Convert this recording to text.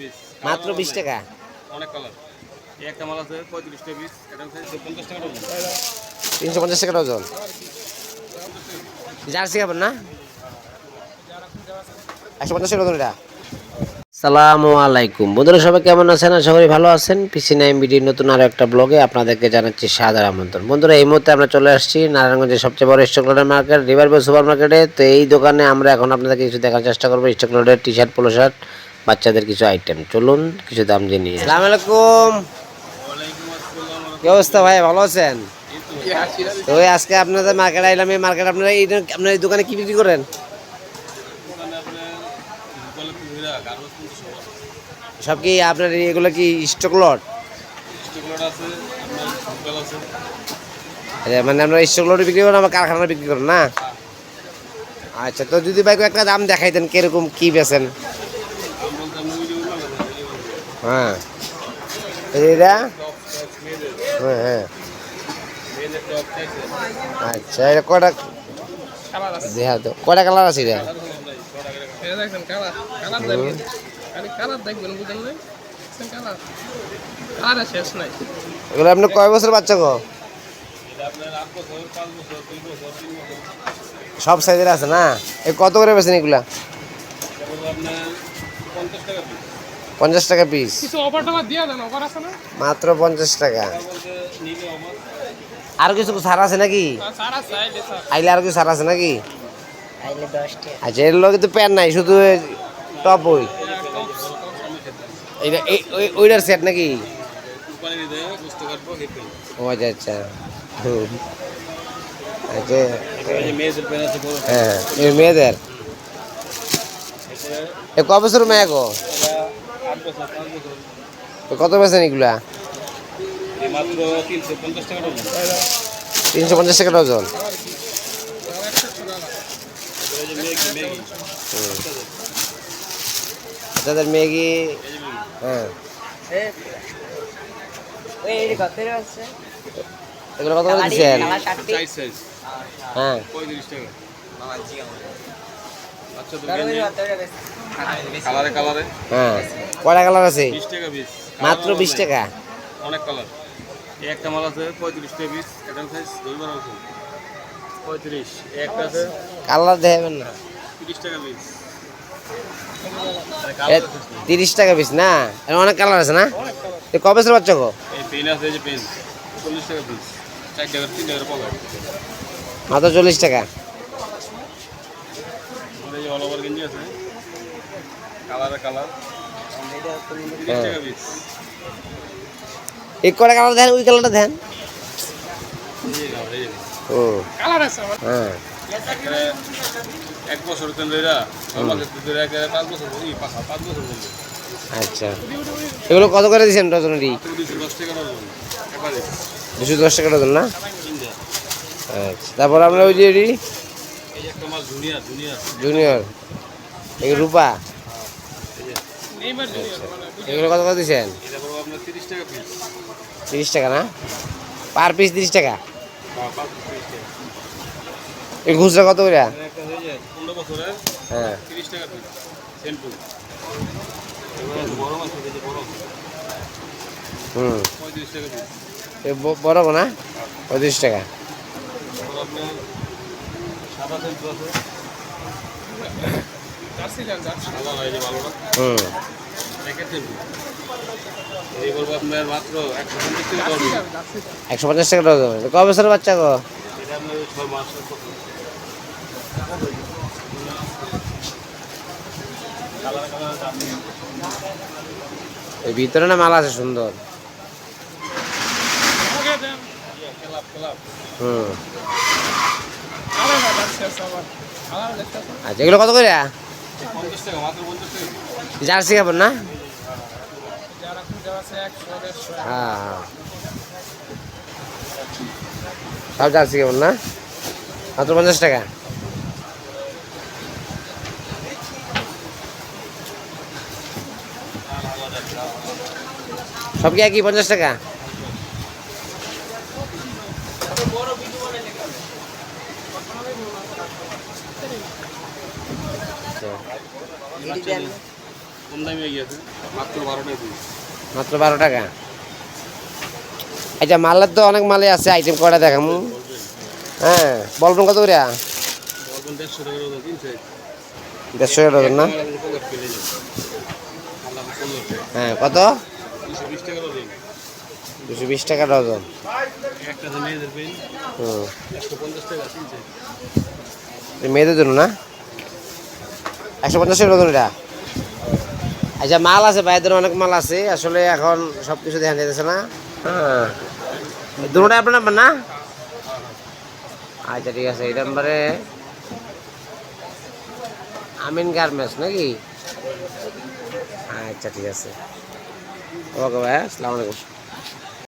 Piece মাত্র বিশ টাকা? অনেক। কালার। এই একটা মাল আছে পঁয়ত্রিশ টাকা পিস এটা হচ্ছে পঞ্চাশ টাকা ডজন তিনশো পঞ্চাশ টাকা ডজন জার্সি খাবেন না? একশো পঞ্চাশ টাকা ডজন এটা। সালামু আলাইকুম। বন্ধুরা সবাই কেমন আছেন? আশা করি ভালো আছেন। পিসি নাইম বিডির নতুন আরও একটা ব্লগে আপনাদেরকে জানাচ্ছি সাদর আমন্ত্রণ। বন্ধুরা এই মুহূর্তে আমরা চলে আসছি নারায়ণগঞ্জের সবচেয়ে বড় স্টকলোডের মার্কেট রিভারবে সুপার মার্কেটে তো এই দোকানে আমরা এখন আপনাদেরকে কিছু দেখার চেষ্টা করব। স্টকলোডের টি শার্ট পোলো শার্ট বাচ্চাদের কিছু আইটেম চলুন, কিছু দাম জেনে আসসালামু আলাইকুম কি অবস্থা ভাই, ভালো আছেন? তো আজকে আপনাদের মার্কেট আইলাম, এই মার্কেট আপনারা এই আপনার এই দোকানে কি বিক্রি করেন? সব কি আপনার এগুলো কি স্টক লট মানে আপনার স্টক লট বিক্রি করেন আবার কারখানা বিক্রি করেন না? আচ্ছা তো যদি ভাই একটা দাম দেখাইতেন কীরকম কি বেছেন হ্যাঁ। এটা? হ্যাঁ হ্যাঁ। আচ্ছা এটা কটা দেখা তো কটা কালার আছে এটা? এগুলো আপনি কয় বছর বাচ্চা গো? সব সাইজের আছে না? এই কত করে বেছেন এগুলা? পঞ্চাশ টাকা পিস মাত্র পঞ্চাশ টাকা। আর কিছু ছাড় আছে নাকি? সারা আইলে আর কিছু ছাড় আছে নাকি? আচ্ছা এর লগে তো প্যান্ট নাই শুধু টপ ওই। এইটা এই- ওই- ওইটার সেট নাকি? ও আচ্ছা আচ্ছা। আচ্ছা হ্যাঁ এই মেয়েদের। এ ক বছর মেয়ে গো? এ কত বেছেন এগুলা? তিনশো পঞ্চাশ টাকা ডজন। তাদের ম্যাগি হ্যাঁ। এগুলো কত করে দিচ্ছেন? হ্যাঁ পঁয়ত্রিশ টাকা আচ্ছা তো কালারে কালারে। হ্যাঁ। কয়টা কালার আছে? টাকা পিস মাত্র বিশ টাকা। অনেক কালার। এই একটা মাল আছে পঁয়ত্রিশ টাকা পিস এটা সাইজ দুইবার আছে পঁয়ত্রিশ। একটা আছে কালার দেখাবেন না। তিরিশ টাকা পিস তিরিশ টাকা পিস না? এর অনেক কালার আছে না? কবে বছর বাচ্চা গো? পেন আছে যে পেন। চল্লিশ টাকা পিস চার টাকা তিন টাকার পকেট মাত্র চল্লিশ টাকা। এই অল ওভার গেঞ্জি আছে। কালারে কালার তিরিশ টাকা পিস এই কটা কালার দেন ওই কালারটা দেন। ও। কালার আছে হ্যাঁ। এক বছর কেন ধরে ছয় মাসের ধরে একেবারে পাঁচ বছর পাঁচ পাঁচ বছর আচ্ছা। এগুলো কত করে দিচ্ছেন ডজনেরই? দুশো দশ টাকা ডজন দুশো দশ টাকা না? আচ্ছা তারপর আমরা ওই যে জুনিয়ার এই রূপা। মানে এগুলো কত করে দিচ্ছেন? তিরিশ টাকা না? পার পিস তিরিশ টাকা? এই খুচরা কত করে? হয়ে হুম। বড় না? পঁয়ত্রিশ টাকা। একশো পঞ্চাশ টাকা করব জার্সি একশো পঞ্চাশ টাকা ডজন এটা ক বছর বাচ্চা গো? ভিতরে না মাল আছে সুন্দর। হুম কালার না জার্সি আছে আমার কালার দেখতে আছে আচ্ছা এগুলো কত করে? জার্সি খাবেন না? হ্যাঁ হ্যাঁ। সব জার্সি খাবেন না? মাত্র পঞ্চাশ টাকা। সব কি একই, পঞ্চাশ টাকা? কম দামি গিয়েছে মাত্র বারো টাকা মাত্র বারো টাকা। আচ্ছা মালের তো অনেক মালে আছে আইটেম কটা দেখামু? হ্যাঁ বলবেন কত করে? দেড়শো টাকা টাকা। না হ্যাঁ কত? দুশো বিশ টাকা ডজন মেয়েদের জন্য না? একশো পঞ্চাশ টাকা ডজন এটা আচ্ছা মাল আছে ভাইদের অনেক মাল আছে আসলে এখন সব কিছু দেখা যাইতেছে না। হ্যাঁ। দুটোটাই আপনার নাম্বার না? আচ্ছা ঠিক আছে এই নাম্বারে আমিন গার্মেন্টস নাকি? আচ্ছা ঠিক আছে। ওকে ভাই আসসালামু আলাইকুম।